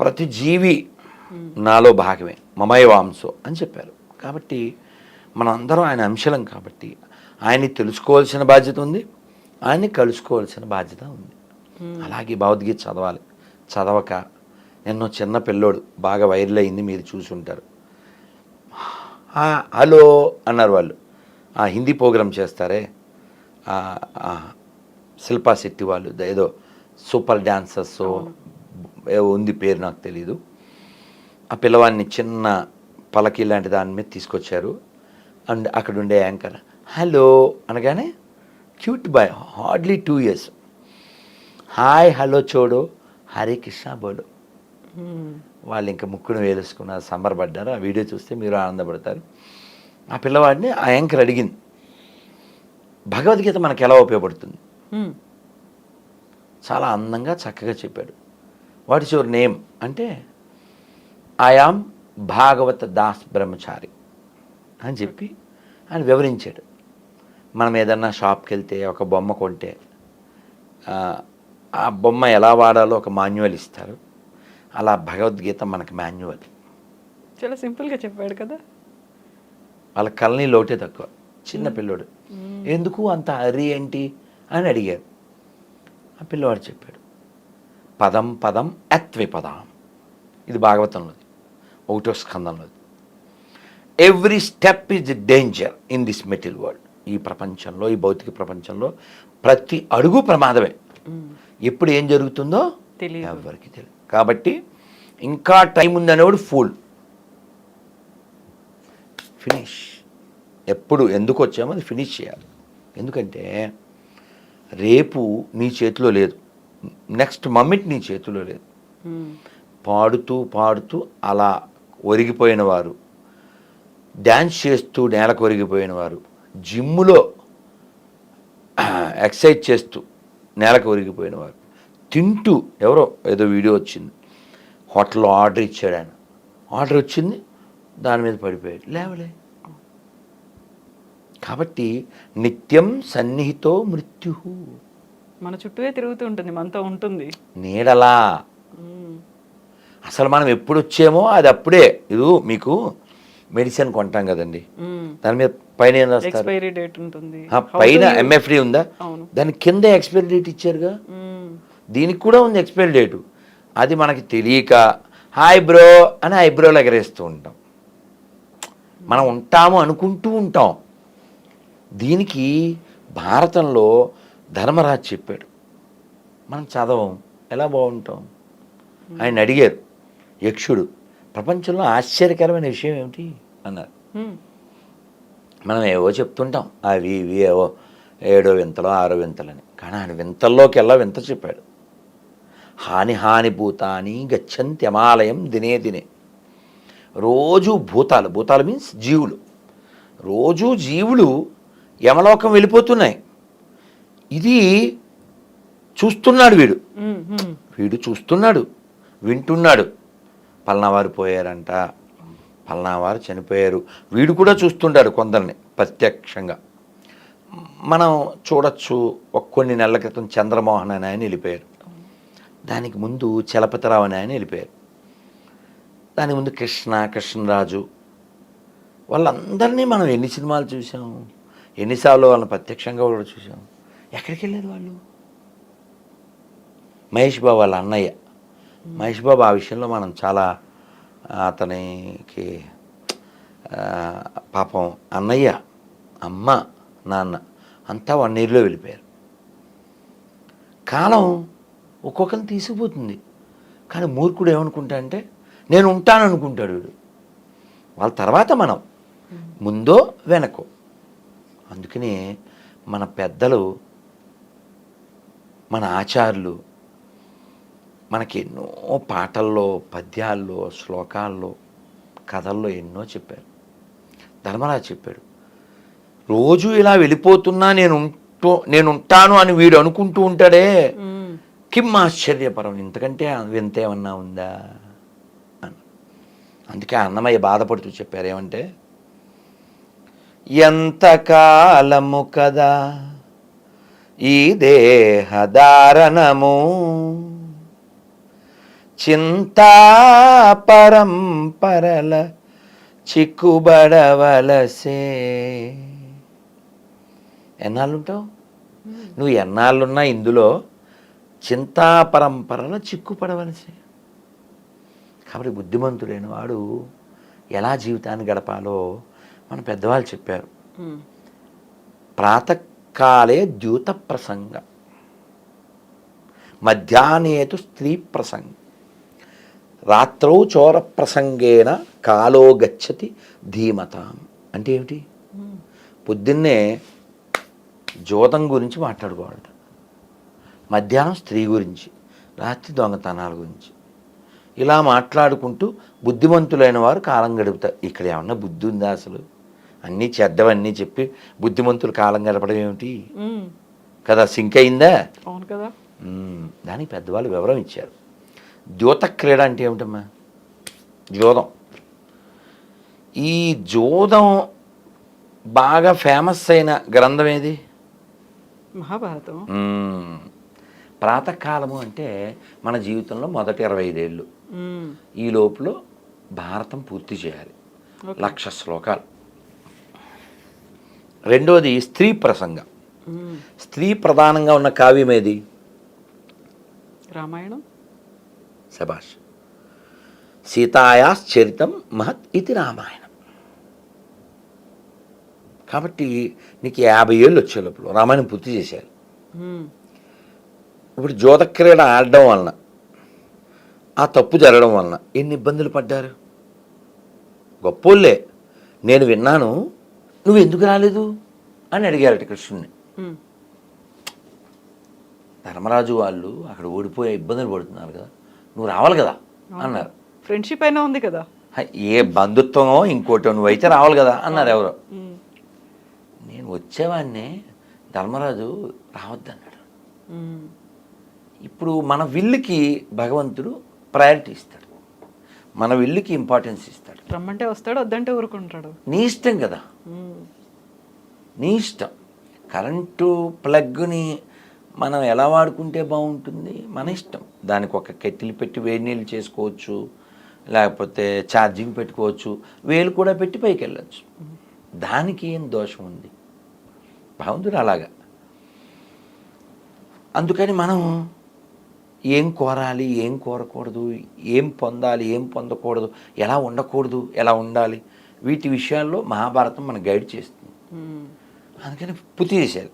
ప్రతి జీవి నాలో భాగమే మమయ వాంసో అని చెప్పారు. కాబట్టి మనం అందరం ఆయన అంశలం కాబట్టి ఆయన్ని తెలుసుకోవాల్సిన బాధ్యత ఉంది ఆయన్ని కలుసుకోవాల్సిన బాధ్యత ఉంది. అలాగే భగవద్గీత చదవాలి. చదవక ఎన్నో చిన్న పిల్లోడు బాగా వైరల్ అయింది మీరు చూసి ఉంటారు "ఆ, హలో అన్నారు వాళ్ళు. ఆ హిందీ ప్రోగ్రామ్ చేస్తారే? శిల్పా శెట్టి వాళ్ళు ఏదో సూపర్ డాన్సర్స్ ఉంది పేరు నాకు తెలీదు. ఆ పిల్లవాడిని చిన్న పలకి లాంటి దాని మీద తీసుకొచ్చారు. అండ్ అక్కడ ఉండే యాంకర్ హలో అనగానే cute boy hardly two years. Hi hello చూడు హరే కృష్ణ బోలో. వాళ్ళు ఇంకా ముక్కును వేలేసుకున్నారు సంబరపడ్డారు ఆ వీడియో చూస్తే మీరు ఆనందపడతారు. ఆ పిల్లవాడిని ఆ యాంకర్ అడిగింది భగవద్గీత మనకు ఎలా ఉపయోగపడుతుంది? మ్మ్. చాలా అందంగా చక్కగా చెప్పాడు. What is your name? అంటే ఐఆమ్ భాగవత దాస్ బ్రహ్మచారి అని చెప్పి ఆయన వివరించాడు. మనం ఏదన్నా షాప్కి వెళ్తే ఒక బొమ్మ కొంటే ఆ, ఆ బొమ్మ ఎలా వాడాలో ఒక మాన్యువల్ ఇస్తారు. అలా భగవద్గీత మనకి మాన్యువల్. చాలా సింపుల్గా చెప్పాడు కదా. వాళ్ళ కళ్ళని లోటే తక్కువ. చిన్న పిల్లోడు. ఎందుకు అంత హరి ఏంటి? అని అడిగారు. ఆ పిల్లవాడు చెప్పాడు. పదం పదం అత్విపదం. ఇది భాగవతంలోది. ఒకటో స్కందంలోది. Every step is danger in this material world ఈ ప్రపంచంలో ఈ భౌతిక ప్రపంచంలో ప్రతి అడుగు ప్రమాదమే. ఎప్పుడు ఏం జరుగుతుందో? తెలియదు. ఎవరికి తెలియదు కాబట్టి ఇంకా టైం ఉందనేవాడు ఫుల్ ఫినిష్ ఎప్పుడు ఎందుకు వచ్చామో అది ఫినిష్ చేయాలి. ఎందుకంటే రేపు నీ చేతిలో లేదు. నెక్స్ట్ మమ్మిట్ నీ చేతిలో లేదు. పాడుతూ పాడుతూ అలా ఒరిగిపోయిన వారు డ్యాన్స్ చేస్తూ నేలకు ఒరిగిపోయిన వారు జిమ్ములో ఎక్సర్సైజ్ చేస్తూ నేలకు ఒరిగిపోయిన వారు తింటూ ఎవరో ఏదో వీడియో వచ్చింది. హోటల్లో ఆర్డర్ ఇచ్చాడు ఆయన. ఆర్డర్ వచ్చింది దాని మీద పడిపోయాడు. లేవలే. కాబట్టి నిత్యం సన్నిహితో మృత్యు. మన చుట్టూనే తిరుగుతూ ఉంటుంది మనతో ఉంటుంది. నీడలా. అసలు మనం ఎప్పుడు వచ్చామో అది అప్పుడే. ఇది మీకు మెడిసిన్ కొంటాం కదండి. దాని మీద పైన ఏం ఎక్స్పైరీ డేట్ ఉంటుంది. పైన ఎంఎఫ్డి ఉందా? దాని కింద ఎక్స్పైరీ డేట్ ఇచ్చారుగా. దీనికి కూడా ఉంది ఎక్స్పైరీ డేటు. అది మనకి తెలియక హాయ్ బ్రో అని ఐబ్రోలు ఎగరేస్తూ ఉంటాం. మనం ఉంటాము అనుకుంటూ ఉంటాం. దీనికి భారతంలో ధర్మరాజు చెప్పాడు. మనం చదవం ఎలా బాగుంటాం? ఆయన అడిగారు. యక్షుడు ప్రపంచంలో ఆశ్చర్యకరమైన విషయం ఏమిటి? అన్నారు. మనం ఏవో చెప్తుంటాం. అవి ఇవి ఏవో ఏడో వింతలో ఆరో వింతలని. కానీ ఆయన వింతల్లోకి వెళ్ళా వింత చెప్పాడు? హాని హాని భూతాని గచ్చంత్యమాలయం దినే దినే. రోజు భూతాలు భూతాలు మీన్స్ జీవులు. రోజు జీవులు యమలోకం వెళ్ళిపోతున్నాయి. ఇది చూస్తున్నాడు వీడు. వీడు చూస్తున్నాడు వింటున్నాడు. పల్నావారు పోయారంట. పల్నావారు చనిపోయారు. వీడు కూడా చూస్తుంటాడు కొందరిని ప్రత్యక్షంగా. మనం చూడొచ్చు ఒక కొన్ని నెలల క్రితం చంద్రమోహన్ అని ఆయన వెళ్ళిపోయారు. దానికి ముందు చలపతిరావు అని ఆయన వెళ్ళిపోయారు. దానికి ముందు కృష్ణ కృష్ణరాజు. వాళ్ళందరినీ మనం ఎన్ని సినిమాలు చూసాం ఎన్నిసార్లు వాళ్ళని ప్రత్యక్షంగా కూడా చూసాం ఎక్కడికి వెళ్ళేది వాళ్ళు? మహేష్ బాబు వాళ్ళ అన్నయ్య. మహేష్ బాబు ఆ విషయంలో మనం చాలా అతనికి పాపం అన్నయ్య అమ్మ నాన్న అంతా వన్ ఇయర్లో వెళ్ళిపోయారు. కాలం ఒక్కొక్కరిని తీసుకుపోతుంది. కానీ మూర్ఖుడు ఏమనుకుంటా అంటే నేను ఉంటాను అనుకుంటాడు వీడు. వాళ్ళ తర్వాత మనం ముందో వెనకో. అందుకని మన పెద్దలు మన ఆచార్యులు మనకి ఎన్నో పాటల్లో పద్యాల్లో శ్లోకాల్లో కథల్లో ఎన్నో చెప్పారు. ధర్మరాజు చెప్పాడు రోజు ఇలా వెళ్ళిపోతున్నా నేను ఉంటూ నేను ఉంటాను అని వీడు అనుకుంటూ ఉంటాడే. కిమ్ ఆశ్చర్యపరం ఇంతకంటే వింత ఏమన్నా ఉందా? అని అందుకే అన్నమయ్య బాధపడుతూ చెప్పారు ఏమంటే ఎంతకాలము కదా ఈ దేహధారణము. చింతా పరంపరల చిక్కుబడవలసే. ఎన్నాళ్ళుంటావు? నువ్వు ఎన్నాళ్ళున్నా ఇందులో చింతా పరంపరల చిక్కుపడవలసే కాబట్టి బుద్ధిమంతుడైన వాడు ఎలా జీవితాన్ని గడపాలో మన పెద్దవాళ్ళు చెప్పారు. ఉమ్. కాలే ద్యూత ప్రసంగ మధ్యాహ్నేతు స్త్రీ ప్రసంగ రాత్రౌ చోర ప్రసంగేన కాలో గచ్చతి ధీమతాం. అంటే ఏమిటి? పొద్దున్నే జోతం గురించి మాట్లాడుకోవాలి మధ్యాహ్నం స్త్రీ గురించి రాత్రి దొంగతనాల గురించి. ఇలా మాట్లాడుకుంటూ బుద్ధిమంతులైన వారు కాలం గడుపుతారు. ఇక్కడ ఏమన్నా బుద్ధి ఉందా అసలు? అన్నీ చెడ్డవన్నీ చెప్పి బుద్ధిమంతులు కాలం గడపడం ఏమిటి. కదా సింక్ అయిందా? అవును కదా. దానికి పెద్దవాళ్ళు వివరం ఇచ్చారు. ద్యోత క్రీడ అంటే ఏమిటమ్మా? జోదం ఈ జోదం బాగా ఫేమస్ అయిన గ్రంథం ఏది? మహాభారతం. ప్రాతకాలము అంటే మన జీవితంలో మొదటి ఇరవై ఐదేళ్ళు. ఈ లోపల భారతం పూర్తి చేయాలి. లక్ష శ్లోకాలు. రెండోది స్త్రీ ప్రసంగం. స్త్రీ ప్రధానంగా ఉన్న కావ్యం ఏది? రామాయణం. శబాష్ సీతాయాశ్చరితం మహత్ ఇది రామాయణం. కాబట్టి నీకు యాభై ఏళ్ళు వచ్చే లోపల రామాయణం పూర్తి చేశారు. ఇప్పుడు జ్యోతక్రీడ ఆడడం వలన ఆ తప్పు జరగడం వలన ఎన్ని ఇబ్బందులు పడ్డారు? గొప్పోళ్ళే. నేను విన్నాను నువ్వు ఎందుకు రాలేదు? అని అడిగారట కృష్ణుని. ధర్మరాజు వాళ్ళు అక్కడ ఓడిపోయే ఇబ్బందులు పడుతున్నారు కదా నువ్వు రావాలి కదా? అన్నారు. ఫ్రెండ్షిప్ అయినా ఉంది కదా? ఏ బంధుత్వమో ఇంకోటో నువ్వైతే రావాలి కదా అన్నారు ఎవరు. నేను వచ్చేవాడిని ధర్మరాజు రావద్దన్నాడు. ఇప్పుడు మన విల్లుకి భగవంతుడు ప్రయారిటీ ఇస్తాడు. మన విల్లుకి ఇంపార్టెన్స్ ఇస్తాడు. రమ్మంటే వస్తాడు వద్దంటే ఊరుకుంటాడు. నీ ఇష్టం కదా. నీ ఇష్టం. కరెంటు ప్లగ్ని మనం ఎలా వాడుకుంటే బాగుంటుంది? మన ఇష్టం. దానికి ఒక కెటిల్ పెట్టి వేడి నీళ్ళు చేసుకోవచ్చు లేకపోతే ఛార్జింగ్ పెట్టుకోవచ్చు వేలు కూడా పెట్టి పైకి వెళ్ళచ్చు. దానికి ఏం దోషం ఉంది? భగవంతుడు అలాగా. అందుకని మనం ఏం కోరాలి ఏం కోరకూడదు ఏం పొందాలి ఏం పొందకూడదు ఎలా ఉండకూడదు ఎలా ఉండాలి వీటి విషయాల్లో మహాభారతం మన గైడ్ చేస్తుంది. అందుకని పూర్తి చేశారు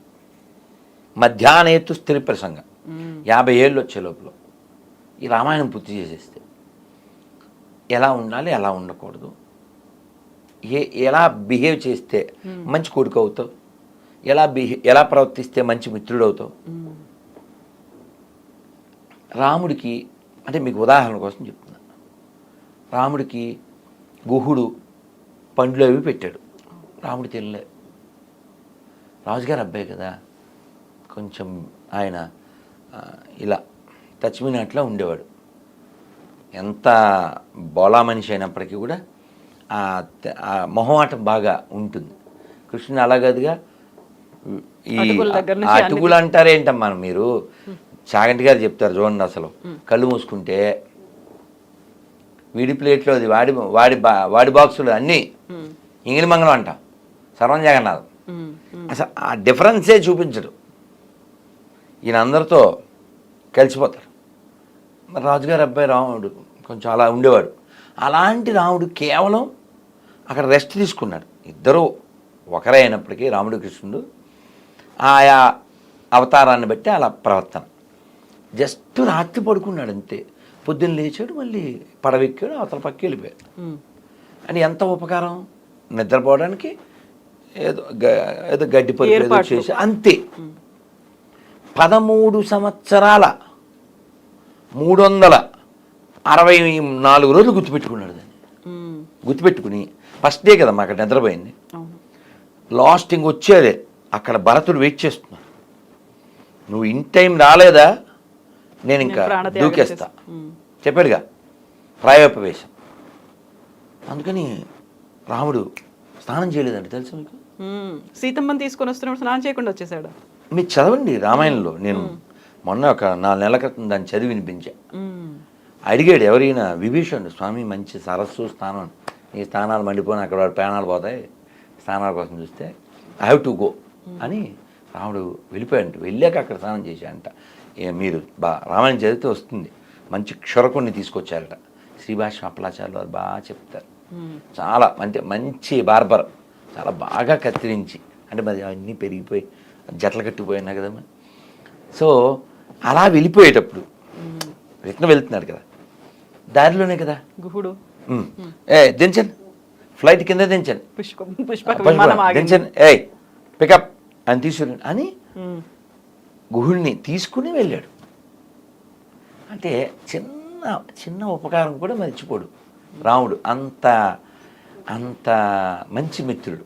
మధ్యాహ్నేతు స్త్రీ ప్రసంగం. యాభై ఏళ్ళు వచ్చే లోపల ఈ రామాయణం పూర్తి చేసేస్తే ఎలా ఉండాలి ఎలా ఉండకూడదు ఏ ఎలా బిహేవ్ చేస్తే మంచి కొడుకు అవుతావు ఎలా బిహే ఎలా ప్రవర్తిస్తే మంచి మిత్రుడు అవుతావు. రాముడికి అంటే మీకు ఉదాహరణ కోసం చెప్తున్నా. రాముడికి గుహుడు పండ్లు అవి పెట్టాడు. రాముడు తినలే. రాజుగారు అబ్బాయి కదా. కొంచెం ఆయన ఇలా టచ్మినట్లా ఉండేవాడు. ఎంత బోలా మనిషి అయినప్పటికీ కూడా ఆ మొహమాటం బాగా ఉంటుంది. కృష్ణుని అలాగదిగా ఈ అటుకులు అంటారేంటమ్మా మీరు? చాగంటి గారు చెప్తారు చూడండి అసలు. కళ్ళు మూసుకుంటే వీడి ప్లేట్లో అది వాడి వాడి బా వాడి బాక్సులు అన్నీ. ఇంగిలి మంగళం అంటాం. సర్వం జగన్నాథం. అసలు ఆ డిఫరెన్సే చూపించడు. ఈయన అందరితో కలిసిపోతారు రాజుగారి అబ్బాయి రాముడు కొంచెం అలా ఉండేవాడు. అలాంటి రాముడు కేవలం అక్కడ రెస్ట్ తీసుకున్నాడు. ఇద్దరూ ఒకరే అయినప్పటికీ రాముడు కృష్ణుడు ఆయా అవతారాన్ని బట్టి అలా ప్రవర్తన. జస్ట్ రాత్రి పడుకున్నాడు అంతే. పొద్దున్న లేచాడు మళ్ళీ పడవెక్కాడు అవతల పక్క వెళ్ళిపోయాడు. అని ఎంత ఉపకారం? నిద్రపోవడానికి ఏదో ఏదో గడ్డి ఏదో. చేసి అంతే. పదమూడు సంవత్సరాల మూడు వందల అరవై నాలుగు రోజులు గుర్తుపెట్టుకున్నాడు దాన్ని. గుర్తుపెట్టుకుని ఫస్ట్ డే కదమ్మా అక్కడ నిద్రపోయింది. లాస్ట్ ఇంక వచ్చేదే అక్కడ భరతుడు వెయిట్ చేస్తున్నాడు. నువ్వు ఇన్ టైం రాలేదా? నేను ఇంకా దూకేస్తా. చెప్పాడుగా ప్రాయోపవేశం. అందుకని రాముడు స్నానం చేయలేదండి తెలుసా మీకు. సీతమ్మని తీసుకొని వస్తున్నప్పుడు స్నానం చేయకుండా వచ్చేసాడు? మీరు చదవండి రామాయణంలో. నేను మొన్న ఒక నాలుగు నెలల క్రితం దాన్ని చదివి వినిపించా. అడిగాడు ఎవరైనా విభీషణుడు స్వామి మంచి సరస్సు స్థానం ఈ స్థానాలు మండిపోయిన అక్కడ వాడు ప్రాణాలు పోతాయి స్థానాల కోసం చూస్తే ఐ హ్యావ్ టు గో అని రాముడు వెళ్ళిపోయాడంట. వెళ్ళాక అక్కడ స్నానం చేశాడంట. మీరు బా రామాయణం చదివితే వస్తుంది. మంచి క్షురకుణ్ణి తీసుకొచ్చారట. శ్రీభాష అప్పలాచార్యులు వారు బాగా చెప్తారు. చాలా అంటే మంచి బార్బర్. చాలా బాగా కత్తిరించి. అంటే మరి అవన్నీ పెరిగిపోయి జట్ల కట్టిపోయినా కదా మరి. సో అలా వెళ్ళిపోయేటప్పుడు రిటర్న్ వెళ్తున్నాడు కదా. దారిలోనే కదా. గుహుడు. ఏ దించండి ఫ్లైట్ కింద దించండి దించండి ఏ పికప్. అని తీసుకుని అని ఉమ్. తీసుకుని వెళ్ళాడు అంటే చిన్న చిన్న ఉపకారం కూడా మర్చిపోడు రాముడు అంత అంత మంచి మిత్రుడు